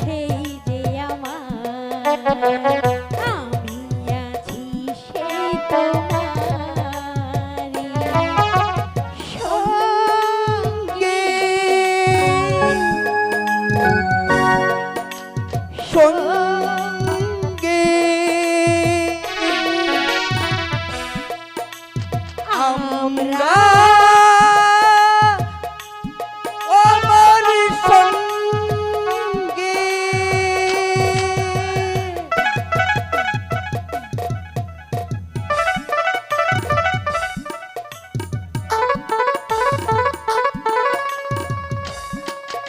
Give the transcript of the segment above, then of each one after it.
সেই যে আমার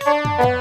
Música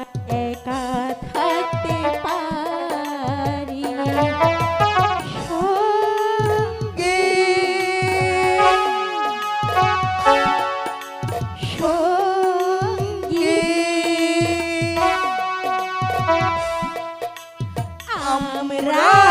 राम राम